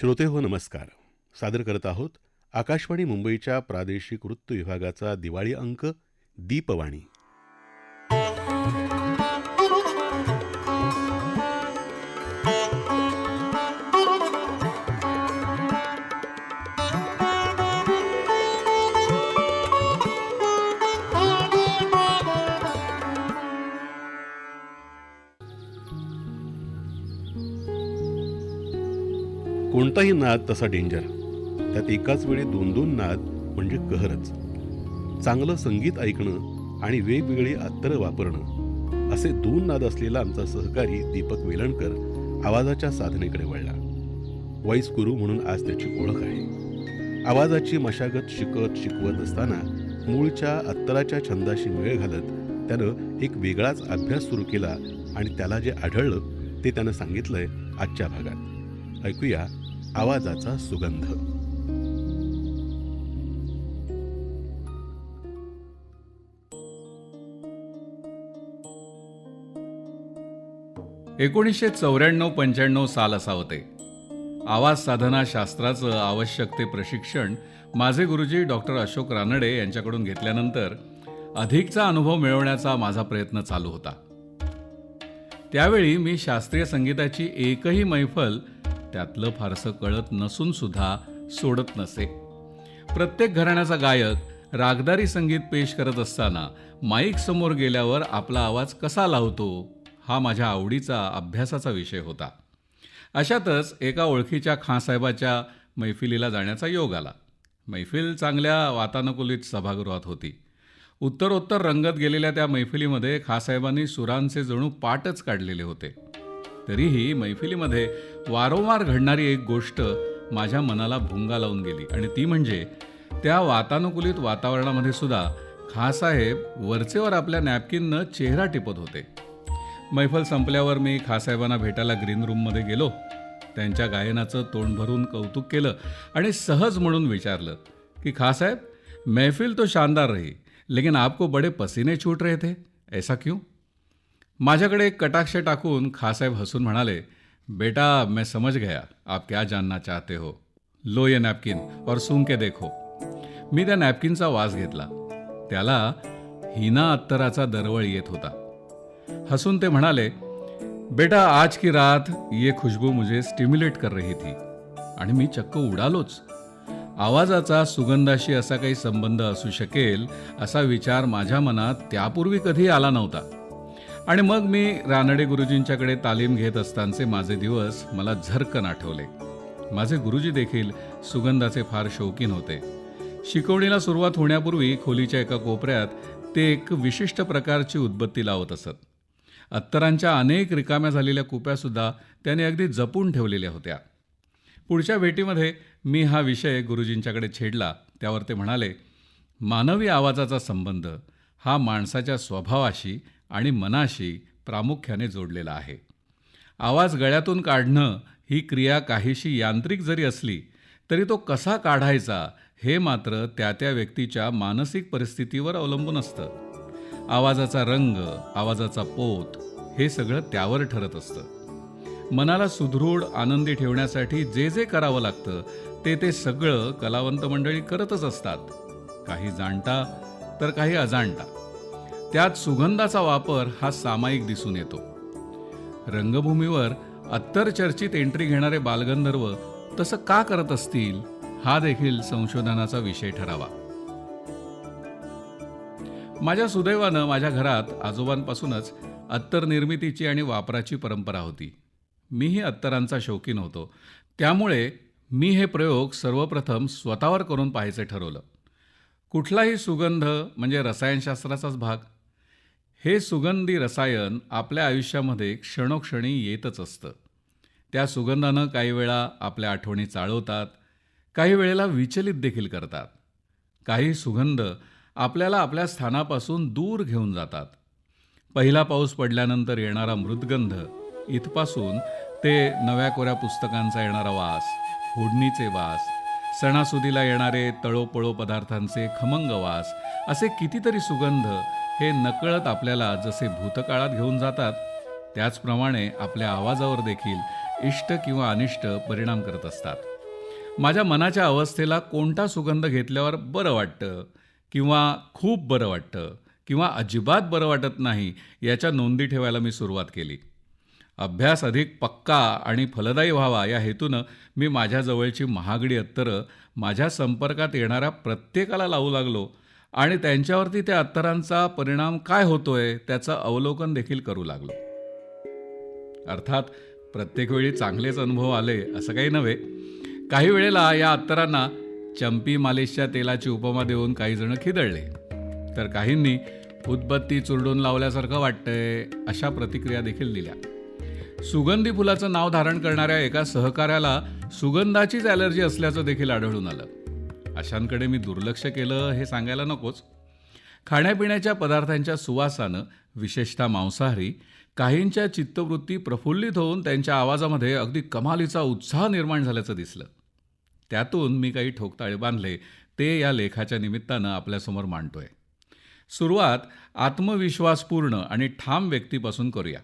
श्रोते हो नमस्कार. सादर करत आहोत आकाशवाणी मुंबईच्या प्रादेशिक वृत्त विभागाचा दिवाळी अंक दीपवाणी. कोणताही नाद तसा डेंजर त्यात एकाच वेळी दोन दोन नाद म्हणजे कहरच. चांगलं संगीत ऐकणं आणि वेगवेगळी अत्तरं वापरणं असे दोन नाद असलेला आमचा सहकारी दीपक वेलणकर आवाजाच्या साधनेकडे वळला. वॉइस गुरु म्हणून आज त्याची ओळख आहे. आवाजाची मशागत शिकत शिकवत असताना मूळच्या अत्तराच्या छंदाशी मेळ घालत त्यानं एक वेगळाच अभ्यास सुरू केला आणि त्याला जे आढळलं ते त्यानं सांगितलंय आजच्या भागात. ऐकूया आवाजाचा सुगंध. एकोणीसशे चौऱ्याण्णव पंच्याण्णव साल असावं ते आवाज साधना शास्त्राचं आवश्यक ते प्रशिक्षण माझे गुरुजी डॉक्टर अशोक रानडे यांच्याकडून घेतल्यानंतर अधिकचा अनुभव मिळवण्याचा माझा प्रयत्न चालू होता. त्यावेळी मी शास्त्रीय संगीताची एकही मैफल त्यातलं फारसं कळत नसून सुद्धा सोडत नसे. प्रत्येक घराण्याचा गायक रागदारी संगीत पेश करत असताना माईक समोर गेल्यावर आपला आवाज कसा लावतो हा माझ्या आवडीचा अभ्यासाचा विषय होता. अशातच एका ओळखीच्या खासाहेबाच्या मैफिलीला जाण्याचा योग आला. मैफिल चांगल्या वातानुकूलित सभागृहात होती. उत्तरोत्तर रंगत गेलेल्या त्या मैफिलीमध्ये खासाहेबांनी सुरांचे जणू पाटच काढलेले होते. तरीही मैफिलीमध्ये वारंवार घडणारी एक गोष्ट माझ्या मनाला भुंगा लावून गेली. आणि ती म्हणजे त्या वातानुकूलित वातावरणामध्ये सुद्धा खासाहेब वरचेवर आपल्या नॅपकिननं चेहरा टिपत होते. मैफल संपल्यावर मी खासाहेबांना भेटायला ग्रीन रूममध्ये गेलो. त्यांच्या गायनाचं तोंड भरून कौतुक केलं आणि सहज म्हणून विचारलं की खासाहेब महफिल तो शानदार रही लेकिन आपको बड़े पसीने छूट रहे थे ऐसा क्यों? माझ्याकडे एक कटाक्ष टाकून खासाहेब हसून म्हणाले बेटा मैं समझ गया आप क्या जानना चाहते हो? लो ये नॅपकिन और सूंघ के देखो. मी त्या नॅपकिनचा वास घेतला. त्याला हिना अत्तराचा दरवळ येत होता. हसून ते म्हणाले बेटा आज की रात ये खुशबू मुझे स्टिम्युलेट कर रही थी आणि मी चक्क उडालोच. आवाजाचा सुगंधाशी असा काही संबंध असू शकेल असा विचार माझ्या मनात त्यापूर्वी कधी आला नव्हता. आणि मग मी रानडे गुरुजींच्याकडे तालीम घेत असतानाचे माझे दिवस मला झरकन आठवले. माझे गुरुजी देखील सुगंधाचे फार शौकीन होते. शिकवणीला सुरुवात होण्यापूर्वी खोलीच्या एका कोपऱ्यात ते एक विशिष्ट प्रकारची उदबत्ती लावत असत. अत्तरांच्या अनेक रिकाम्या झालेल्या कुप्यासुद्धा त्याने अगदी जपून ठेवलेल्या होत्या. पुढच्या भेटीमध्ये मी हा विषय गुरुजींच्याकडे छेडला. त्यावर ते म्हणाले मानवी आवाजाचा संबंध हा माणसाच्या स्वभावाशी आणि मनाशी प्रामुख्याने जोडलेला आहे. आवाज गळ्यातून काढणं ही क्रिया काहीशी यांत्रिक जरी असली तरी तो कसा काढायचा हे मात्र त्या त्या व्यक्तीच्या मानसिक परिस्थितीवर अवलंबून असतं. आवाजाचा रंग आवाजाचा पोत हे सगळं त्यावर ठरत असतं. मनाला सुदृढ आनंदी ठेवण्यासाठी जे जे करावं लागतं ते ते सगळं कलावंत मंडळी करतच असतात. काही जाणता तर काही अजाणता. त्यात सुगंधाचा वापर हा सामायिक दिसून येतो. रंगभूमीवर अत्तर चर्चित एंट्री घेणारे बालगंधर्व तसं का करत असतील हा देखील संशोधनाचा विषय ठरावा. माझ्या सुदैवानं माझ्या घरात आजोबांपासूनच अत्तर निर्मितीची आणि वापराची परंपरा होती. मीही अत्तरांचा शौकीन होतो. त्यामुळे मी हे प्रयोग सर्वप्रथम स्वतःवर करून पाहायचं ठरवलं. कुठलाही सुगंध म्हणजे रसायनशास्त्राचाच भाग हे सुगंधी रसायन आपल्या आयुष्यामध्ये क्षणोक्षणी येतच असतं. त्या सुगंधानं काही वेळा आपल्या आठवणी चाळवतात काही वेळेला विचलित देखील करतात. काही सुगंध आपल्याला आपल्या स्थानापासून दूर घेऊन जातात. पहिला पाऊस पडल्यानंतर येणारा मृदगंध इथपासून ते नव्या कोऱ्या पुस्तकांचा येणारा वास फोडणीचे वास सणासुदीला येणारे तळोपळो पदार्थांचे खमंग वास असे कितीतरी सुगंध हे नकळत आपल्याला जसे भूतकाळात घेऊन जातात त्याचप्रमाणे आपल्या आवाजावर देखील इष्ट किंवा अनिष्ट परिणाम करत असतात. माझ्या मनाच्या अवस्थेला कोणता सुगंध घेतल्यावर बरं वाटतं किंवा खूप बरं वाटतं किंवा अजिबात बरं वाटत नाही याच्या नोंदी ठेवायला मी सुरुवात केली. अभ्यास अधिक पक्का आणि फलदायी व्हावा या हेतूनं मी माझ्याजवळची महागडी अत्तरं माझ्या संपर्कात येणाऱ्या प्रत्येकाला लावू लागलो आणि त्यांच्यावरती त्या अत्तरांचा परिणाम काय होतोय त्याचं अवलोकन देखील करू लागलो. अर्थात प्रत्येक वेळी चांगलेच अनुभव आले असं काही नव्हे. काही वेळेला या अत्तरांना चंपी मालिशच्या तेलाची उपमा देऊन काही जण खिदळले. तर काहींनी उदबत्ती चुरडून लावल्यासारखं वाटतंय अशा प्रतिक्रिया देखील दिल्या. सुगंधी फुलाचं नाव धारण करणाऱ्या एका सहकाऱ्याला सुगंधाचीच ॲलर्जी असल्याचं देखील आढळून आलं. अशांकडे मी दुर्लक्ष केलं हे सांगायला नकोच. खाण्यापिण्याच्या पदार्थांच्या सुवासानं विशेषतः मांसाहारी काहींच्या चित्तवृत्ती प्रफुल्लित होऊन त्यांच्या आवाजामध्ये अगदी कमालीचा उत्साह निर्माण झाल्याचं दिसलं. त्यातून मी काही ठोकताळे बांधले ते या लेखाच्या निमित्तानं आपल्यासमोर मांडतोय. सुरुवात आत्मविश्वासपूर्ण आणि ठाम व्यक्तीपासून करूया.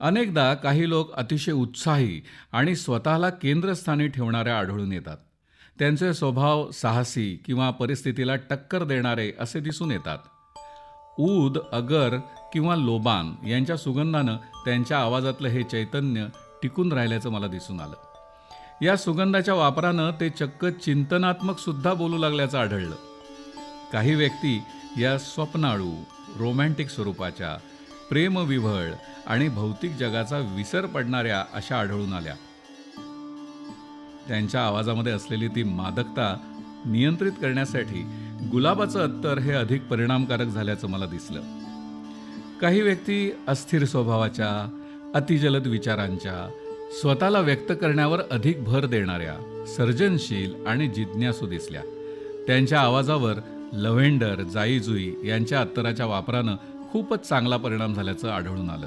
अनेकदा काही लोक अतिशय उत्साही आणि स्वतःला केंद्रस्थानी ठेवणाऱ्या आढळून येतात. त्यांचे स्वभाव साहसी किंवा परिस्थितीला टक्कर देणारे असे दिसून येतात. ऊद अगर किंवा लोबान यांच्या सुगंधानं त्यांच्या आवाजातलं हे चैतन्य टिकून राहिल्याचं मला दिसून आलं. या सुगंधाच्या वापरानं ते चक्क चिंतनात्मक सुद्धा बोलू लागल्याचं आढळलं. काही व्यक्ती या स्वप्नाळू रोमॅन्टिक स्वरूपाच्या प्रेमविव्हळ आणि भौतिक जगाचा विसर पडणाऱ्या अशा आढळून आल्या. त्यांच्या आवाजामध्ये असलेली ती मादकता नियंत्रित करण्यासाठी गुलाबाचं अत्तर हे अधिक परिणामकारक झाल्याचं मला दिसलं. काही व्यक्ती अस्थिर स्वभावाच्या अतिजलद विचारांच्या स्वतःला व्यक्त करण्यावर अधिक भर देणाऱ्या सर्जनशील आणि जिज्ञासू दिसल्या. त्यांच्या आवाजावर लव्हेंडर जाईजुई यांच्या अत्तराच्या वापरानं खूपच चांगला परिणाम झाल्याचं आढळून आलं.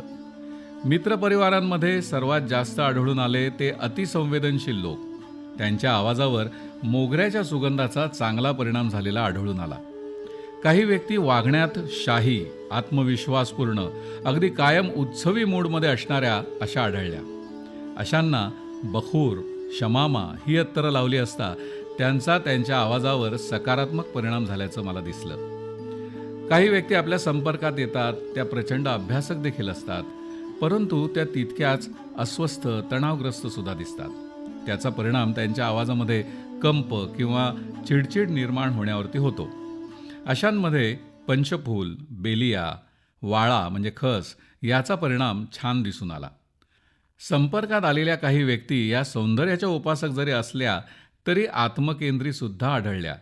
मित्रपरिवारांमध्ये सर्वात जास्त आढळून आले ते अतिसंवेदनशील लोक. त्यांच्या आवाजावर मोगऱ्याच्या सुगंधाचा चांगला परिणाम झालेला आढळून आला. काही व्यक्ती वागण्यात शाही आत्मविश्वासपूर्ण अगदी कायम उत्सवी मूडमध्ये असणाऱ्या अशा आढळल्या. अशांना बखूर शमामा ही अत्तरं लावली असता त्यांचा त्यांच्या आवाजावर सकारात्मक परिणाम झाल्याचं मला दिसलं. काही व्यक्ती आपल्या संपर्कात येतात त्या प्रचंड अभ्यासक देखील असतात परंतु त्या तितक्याच अस्वस्थ तणावग्रस्त सुद्धा दिसतात. त्याचा परिणाम त्यांच्या आवाजामध्ये कंप किंवा चिडचिड निर्माण होण्यावरती होतो. अशांमध्ये पंचफूल बेलिया वाळा म्हणजे खस याचा परिणाम छान दिसून आला. संपर्कात आलेल्या काही व्यक्ती या सौंदर्याच्या उपासक जरी असल्या तरी आत्मकेंद्रीसुद्धा आढळल्या.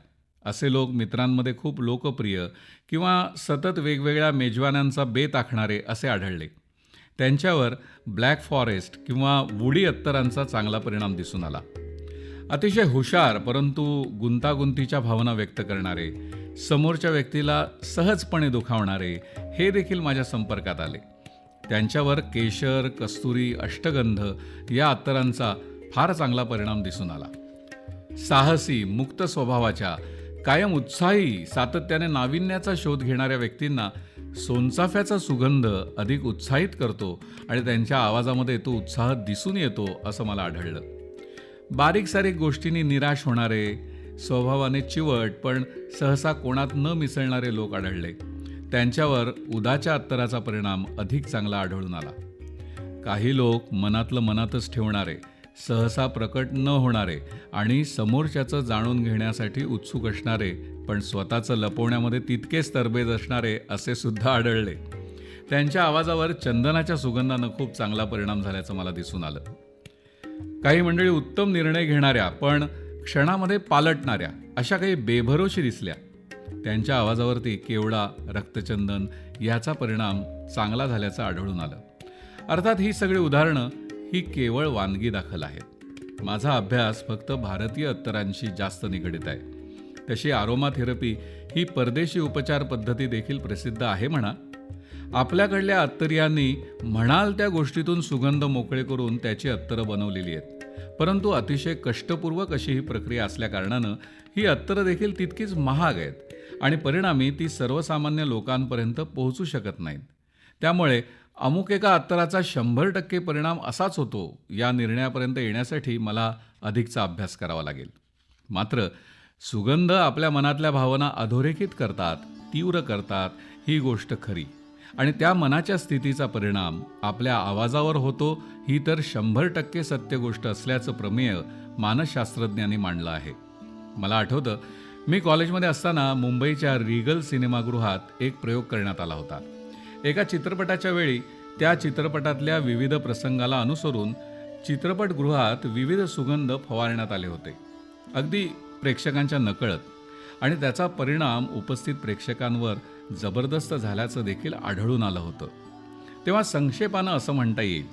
असे लोक मित्रांमध्ये खूप लोकप्रिय किंवा सतत वेगवेगळ्या मेजवान्यांचा बेत आखणारे असे आढळले. त्यांच्यावर ब्लॅक फॉरेस्ट किंवा वुडी अत्तरांचा चांगला परिणाम दिसून आला. अतिशय हुशार परंतु गुंतागुंतीच्या भावना व्यक्त करणारे समोरच्या व्यक्तीला सहजपणे दुखावणारे हे देखील माझ्या संपर्कात आले. त्यांच्यावर केशर कस्तुरी अष्टगंध या अत्तरांचा फार चांगला परिणाम दिसून आला. साहसी मुक्त स्वभावाच्या कायम उत्साही सातत्याने नाविन्याचा शोध घेणाऱ्या व्यक्तींना सोनचाफ्याचा सुगंध अधिक उत्साहित करतो आणि त्यांच्या आवाजामध्ये तो उत्साह दिसून येतो असं मला आढळलं. बारीक सारीक गोष्टींनी निराश होणारे स्वभावाने चिवट पण सहसा कोणात न मिसळणारे लोक आढळले. त्यांच्यावर उदाच्या अत्तराचा परिणाम अधिक चांगला आढळून आला. काही लोक मनातलं मनातच ठेवणारे सहसा प्रकट न होणारे आणि समोरच्याचं जाणून घेण्यासाठी उत्सुक असणारे पण स्वतःचं लपवण्यामध्ये तितकेच तरबेज असणारे असे सुद्धा आढळले. त्यांच्या आवाजावर चंदनाच्या सुगंधानं खूप चांगला परिणाम झाल्याचं मला दिसून आलं. काही मंडळी उत्तम निर्णय घेणाऱ्या पण क्षणामध्ये पालटणाऱ्या अशा काही बेभरोशी दिसल्या. त्यांच्या आवाजावरती केवडा रक्तचंदन याचा परिणाम चांगला झाल्याचं आढळून आलं. अर्थात ही सगळी उदाहरणं ही केवळ वानगी दाखल आहेत. माझा अभ्यास फक्त भारतीय अत्तरांशी जास्त निगडीत आहे. तशी आरोमा थेरपी ही परदेशी उपचार पद्धती देखील प्रसिद्ध आहे म्हणा. आपल्याकडल्या अत्तरियांनी म्हणाल त्या गोष्टीतून सुगंध मोकळे करून त्याची अत्तरं बनवलेली आहेत. परंतु अतिशय कष्टपूर्वक अशी ही प्रक्रिया असल्याकारणानं ही अत्तरं देखील तितकीच महाग आहेत आणि परिणामी ती सर्वसामान्य लोकांपर्यंत पोहोचू शकत नाहीत. त्यामुळे अमुक एका अत्तराचा शंभर टक्के परिणाम असाच होतो या निर्णयापर्यंत येण्यासाठी मला अधिकचा अभ्यास करावा लागेल. मात्र सुगंध आपल्या मनातल्या भावना अधोरेखित करतात तीव्र करतात ही गोष्ट खरी. आणि त्या मनाच्या स्थितीचा परिणाम आपल्या आवाजावर होतो ही तर शंभर टक्के सत्य गोष्ट असल्याचं प्रमेय मानसशास्त्रज्ञांनी मांडलं आहे. मला आठवतं मी कॉलेजमध्ये असताना मुंबईच्या रिगल सिनेमागृहात एक प्रयोग करण्यात आला होता. एका चित्रपटाच्या वेळी त्या चित्रपटातल्या विविध प्रसंगाला अनुसरून चित्रपटगृहात विविध सुगंध फवारण्यात आले होते. अगदी प्रेक्षकांच्या नकळत. आणि त्याचा परिणाम उपस्थित प्रेक्षकांवर जबरदस्त झाल्याचं देखील आढळून आलं होतं. तेव्हा संक्षेपानं असं म्हणता येईल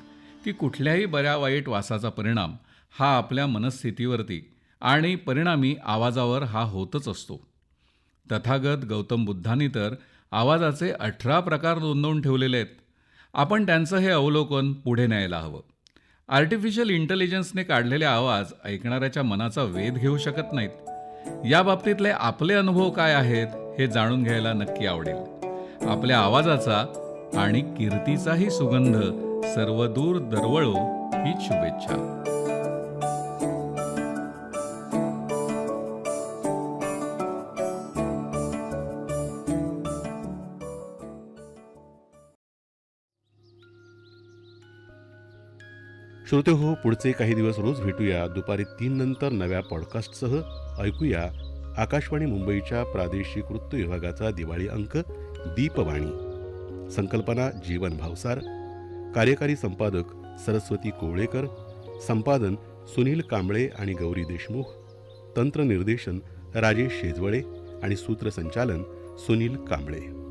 की कुठल्याही बऱ्या वाईट वासाचा परिणाम हा आपल्या मनस्थितीवरती आणि परिणामी आवाजावर हा होतच असतो. तथागत गौतम बुद्धांनी तर आवाजाचे अठरा प्रकार नोंदवून ठेवलेले आहेत. आपण त्यांचं हे अवलोकन पुढे न्यायला हवं. आर्टिफिशियल इंटेलिजन्सने काढलेले आवाज ऐकणाऱ्याच्या मनाचा वेध घेऊ शकत नाहीत. या बाबतीतले आपले अनुभव काय आहेत हे जाणून घ्यायला नक्की आवडेल. आपल्या आवाजाचा आणि कीर्तीचाही सुगंध सर्वदूर दरवळो ही शुभेच्छा. श्रोते हो पुढचे काही दिवस रोज भेटूया. दुपारी तीन नंतर नव्या पॉडकास्टसह ऐकूया आकाशवाणी मुंबईच्या प्रादेशिक वृत्त विभागाचा दिवाळी अंक दीपवाणी. संकल्पना जीवन भावसार. कार्यकारी संपादक सरस्वती कोवळेकर. संपादन सुनील कांबळे आणि गौरी देशमुख. तंत्रनिर्देशन राजेश शेजवळे आणि सूत्रसंचालन सुनील कांबळे.